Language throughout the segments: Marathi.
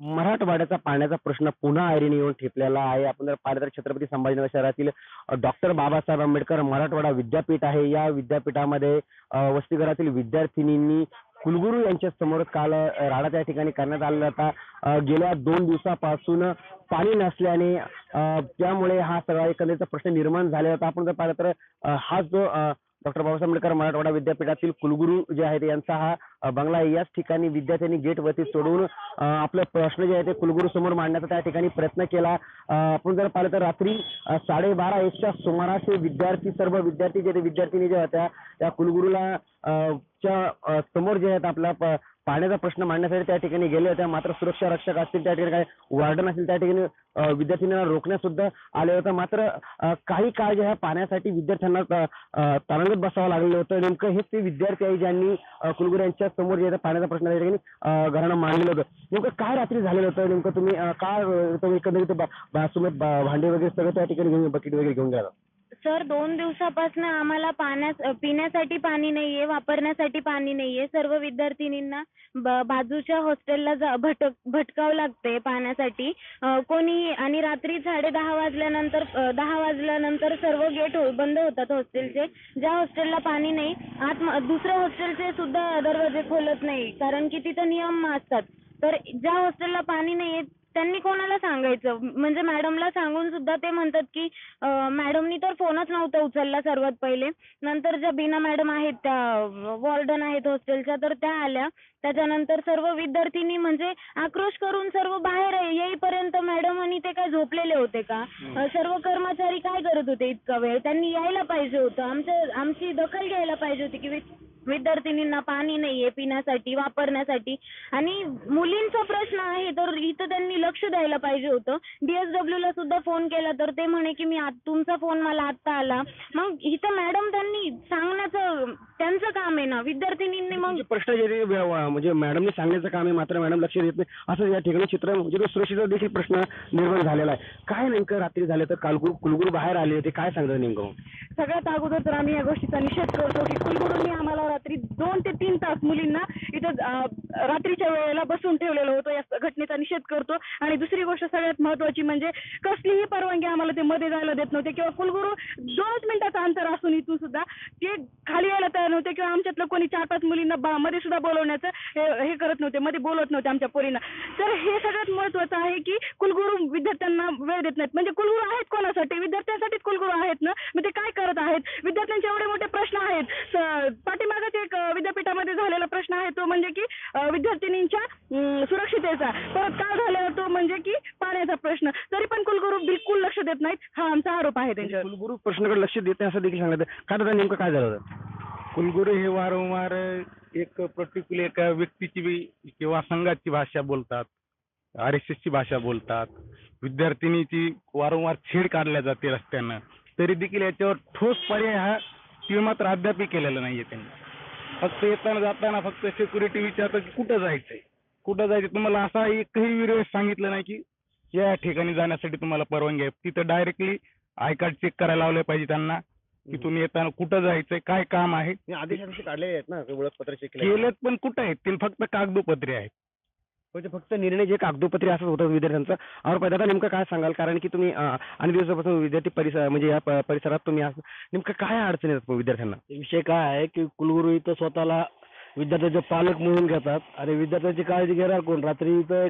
मराठवाड्याचा पाण्याचा प्रश्न पुन्हा ऐरणीवर येऊन ठेपलेला आहे. आपण जर पाहिलं तर छत्रपती संभाजीनगर शहरातील डॉक्टर बाबासाहेब आंबेडकर मराठवाडा विद्यापीठ आहे. या विद्यापीठामध्ये अ, वसतिगृहातील विद्यार्थिनींनी कुलगुरू यांच्या समोर काल राडा त्या ठिकाणी करण्यात आलेला होता. गेल्या दोन दिवसापासून पाणी नसल्याने त्यामुळे हा सगळा एकंदरीत प्रश्न निर्माण झाला होता. आपण जर पाहिलं तर हा जो डॉक्टर बाबासाहेब आंबेडकर मराठवाडा विद्यापीठातील कुलगुरू जे आहेत यांचा हा बंगला आहे. याच ठिकाणी विद्यार्थ्यांनी गेट वरती सोडून आपले प्रश्न जे आहेत ते कुलगुरू समोर मांडण्याचा त्या ठिकाणी प्रयत्न केला. आपण जर पाहिलं तर रात्री साडेबारा एकच्या सुमारास विद्यार्थी सर्व विद्यार्थी जे विद्यार्थिनी ज्या होत्या त्या कुलगुरूला च्या समोर जे आहेत आपला पाण्याचा प्रश्न मांडण्यासाठी त्या ठिकाणी गेले होते. मात्र सुरक्षा रक्षक असतील त्या ठिकाणी काही वार्डन असतील त्या ठिकाणी विद्यार्थ्यांना रोखण्यास सुद्धा आले होते. मात्र काही काळ जे पाण्यासाठी विद्यार्थ्यांना अ, तारांगत बसावं लागलेलं होतं. नेमकं हेच ते विद्यार्थी आहे ज्यांनी अ, कुलगुरू यांच्या समोर जे पाण्याचा प्रश्न त्या ठिकाणी घरानं घराणं मांडलेलं होतं. नेमकं काय रात्री झालेलं होतं? नेमकं तुम्ही काय तुम्ही एकंदरीत भांडे वगैरे सगळं त्या ठिकाणी घेऊन बकेट वगैरे घेऊन गेला? सर दोन दिवसापासून आम्हाला पाण्यास पिण्यासाठी पाणी नाहीये वापरण्यासाठी पाणी नाहीये. सर्व विद्यार्थिनींना बाजूच्या हॉस्टेलला जा भटक भटकावं लागतंय पाण्यासाठी. कोणी आणि रात्री साडे दहा वाजल्यानंतर दहा वाजल्यानंतर सर्व गेट हो-, बंद होतात हॉस्टेलचे. ज्या हॉस्टेलला पाणी नाही आत दुसऱ्या हॉस्टेलचे सुद्धा दरवाजे खोलत नाही कारण की तिथं नियम असतात. तर ज्या हॉस्टेलला पाणी नाहीये त्यांनी कोणाला सांगायचं? म्हणजे मॅडमला सांगून सुद्धा ते म्हणतात की मॅडमनी तर फोनच नव्हता उचलला सर्वात पहिले. नंतर ज्या बीना मॅडम आहेत त्या वॉर्डन आहेत हॉस्टेलच्या तर त्या आल्या. त्याच्यानंतर सर्व विद्यार्थिनी म्हणजे आक्रोश करून सर्व बाहेर येईपर्यंत मॅडम आणि ते काय झोपलेले होते का? सर्व कर्मचारी काय करत होते इतका वेळ? त्यांनी यायला पाहिजे होतं. आमच्या आमची दखल घ्यायला पाहिजे होती की विद्यार्थिनींना पाणी नाहीये पिण्यासाठी वापरण्यासाठी. आणि मुलींचा प्रश्न आहे तर इथं त्यांनी लक्ष द्यायला पाहिजे होतं. डीएसडब्ल्यू ला सुद्धा फोन केला तर ते म्हणे की मी आत- तुमचा फोन मला आत्ता आला. मग इथं मॅडम त्यांनी सांगण्याचं त्यांचं काम आहे ना विद्यार्थिनींनी मग तुमचे प्रश्न जे ते व्य- म्हणजे मॅडमने सांगण्याचं काम आहे मात्र मॅडम लक्ष देत नाही. असं या ठिकाणी चित्र म्हणजे तो सुरक्षेचा देखील प्रश्न निर्माण झालेला आहे. काय नेमकं रात्री झालं तर कालगुरू कुलगुरू बाहेर आले होते काय सांगतात नेमकं सगळ्यात अगोदर तर आम्ही या गोष्टीचा निषेध करतो की कुलगुरूंनी आम्हाला रात्री दोन ते तीन तास मुलींना इथं रात्रीच्या वेळेला बसून ठेवलेलं होतं या घटनेचा निषेध करतो. आणि दुसरी गोष्ट सगळ्यात महत्वाची म्हणजे कसलीही परवानगी आम्हाला ते मध्ये जायला देत नव्हते किंवा कुलगुरू दोनच मिनिटाचं अंतर असून इथून सुद्धा ते खाली यायला तयार नव्हते किंवा आमच्यातलं कोणी चार पाच मुलींना बा- मध्ये सुद्धा बोलवण्याचं हे हे करत नव्हते मध्ये बोलवत नव्हते आमच्या पोरींना. तर हे सगळ्यात महत्वाचं आहे की कुलगुरू विद्यार्थ्यांना वेळ देत नाहीत. म्हणजे कुलगुरू आहेत कोणासाठी? विद्यार्थ्यांसाठीच कुलगुरू आहेत ना? मग ते काय करत आहेत? विद्यार्थ्यांचे एवढे मोठे प्रश्न आहेत. पाठीमागेच पाठीमागच एक विद्यापीठामध्ये झालेला प्रश्न आहे तो म्हणजे की विद्यार्थिनींच्या सुरक्षितेचा. परत काय झालेला तो म्हणजे की पाण्याचा प्रश्न. तरी पण कुलगुरू बिलकुल लक्ष देत नाहीत. हा आमचा आरोप आहे त्यांच्यावर. कुलगुरू प्रश्नाकडे लक्ष देत नाही असं देखील सांगत काय दादा नेमकं काय झालं होतं? कुलगुरू हे वारंवार एक पर्टिक्युलर एका व्यक्तीची बी- किंवा संघाची भाषा बोलतात. आर एस ची भाषा बोलतात. विद्यार्थिनीची वारंवार छेड काढल्या जाते रस्त्यानं. तरी देखील याच्यावर ठोस पर्याय हा किंवा मात्र अद्यापही केलेला नाहीये त्यांनी. फक्त येताना जाताना फक्त सिक्युरिटी विचारतात की कुठं जायचंय? कुठं जायचं तुम्हाला असा एकही वेळेस सांगितलं नाही की या ठिकाणी जाण्यासाठी तुम्हाला परवानगी आहे. तिथं डायरेक्टली आय कार्ड चेक करायला लावलं पाहिजे त्यांना की तुम्ही येताना कुठं जायचंय काय काम आहे. आदेश काढलेले आहेत ना ओळखपत्र चेक केलेत पण कुठं आहेत? ते फक्त कागदोपत्री आहेत. म्हणजे फक्त निर्णय जे कागदोपत्री असत होतं विद्यार्थ्यांचा आरोप आहे. दादा नेमकं काय सांगाल? कारण की तुम्ही आणि अनेक दिवसापासून विद्यार्थी परिसर म्हणजे या परिसरात तुम्ही नेमकं काय अडचणी येतात विद्यार्थ्यांना? विषय काय आहे की कुलगुरू इथं स्वतःला विद्यार्थ्याचे पालक म्हणून घेतात. आणि विद्यार्थ्यांची काळजी घेणार कोण? रात्री इथं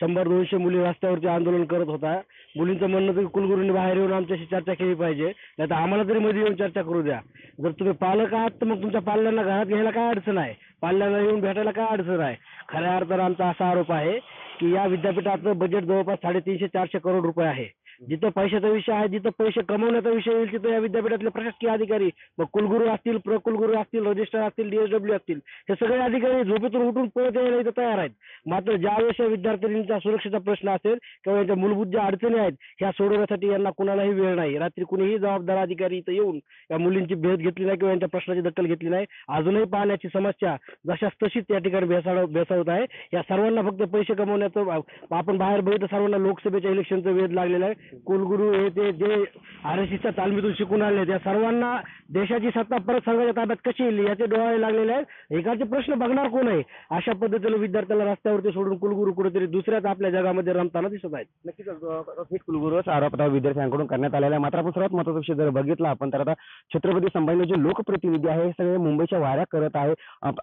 शंभर दोनशे मुली रस्त्यावरती आंदोलन करत होता. मुलींचं म्हणणं तर कुलगुरूंनी बाहेर येऊन आमच्याशी चर्चा केली पाहिजे. नाही तर आम्हाला तरी मध्ये येऊन चर्चा करू द्या. जर तुम्ही पालक आहात तर मग तुमच्या पाल्यांना घरात घ्यायला काय अडचण आहे? पाल्यांना येऊन भेटायला काय अडचण आहे? खऱ्या अर्थानं आमचा असा आरोप आहे की या विद्यापीठाचं बजेट जवळपास साडेतीनशे चारशे करोड रुपये आहे. जिथं पैशाचा विषय आहे जिथं पैसे कमवण्याचा विषय येईल तिथं या विद्यापीठातले प्रशासकीय अधिकारी मग कुलगुरू असतील प्रकुलगुरू असतील रजिस्टर असतील डीएसडब्ल्यू असतील हे सगळे अधिकारी झोपेतून उठून पळत यायला इथं तयार आहेत. मात्र ज्यावेळेस या विद्यार्थिनींचा सुरक्षेचा प्रश्न असेल किंवा यांच्या मूलभूत ज्या अडचणी आहेत ह्या सोडवण्यासाठी यांना कुणालाही वेळ नाही. रात्री कुणीही जबाबदार अधिकारी इथं येऊन या मुलींची भेट घेतली नाही किंवा यांच्या प्रश्नाची दखल घेतली नाही. अजूनही पाण्याची समस्या जशाच तशीच या ठिकाणी भेसाळ भेसावत आहे. या सर्वांना फक्त पैसे कमवण्याचं आपण बाहेर बघितलं सर्वांना लोकसभेच्या इलेक्शनचं वेध लागलेलं आहे. कुलगुरू हे ते जे आर एस एसच्या तालमीतून शिकून आले त्या सर्वांना देशाची सत्ता परत संघाच्या ताब्यात कशी येईल याचे डोळे लागलेले आहेत. एकाचे प्रश्न बघणार कोण आहे? अशा पद्धतीने विद्यार्थ्याला रस्त्यावरती सोडून कुलगुरू कुठेतरी दुसऱ्याच आपल्या जगामध्ये रमताना दिसत आहेत. नक्कीच अ, थेट कुलगुरूच आरोप विद्यार्थ्यांकडून करण्यात आलेला आहे मात्र आपण सर्वात महत्त्वाचा विषय जर बघितला आपण तर आता छत्रपती संभाजी जे लोकप्रतिनिधी आहे हे सगळे मुंबईच्या वाऱ्या करत आहे.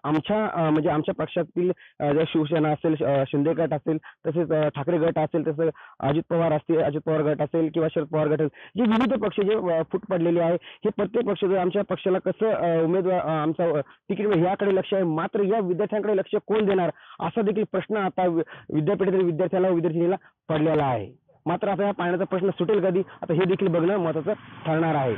आमच्या म्हणजे आमच्या पक्षातील अ, शिवसेना असेल शिंदे गट असेल तसेच ठाकरे गट असेल तसेच अजित पवार असतील अजित पवार गट गट असेल किंवा शरद पवार गट असेल जे विविध पक्ष जे फूट पडलेले आहे हे प्रत्येक पक्ष जर आमच्या पक्षाला कसं उमेदवार आमचा तिकीट मिळेल याकडे लक्ष आहे. मात्र या विद्यार्थ्यांकडे लक्ष कोण देणार? असा देखील प्रश्न आता विद्यापीठातील विद्यार्थ्याला विद्यार्थिनीला पडलेला आहे. मात्र आता या पाण्याचा प्रश्न सुटेल कधी? आता हे देखील बघणं महत्वाचं ठरणार आहे.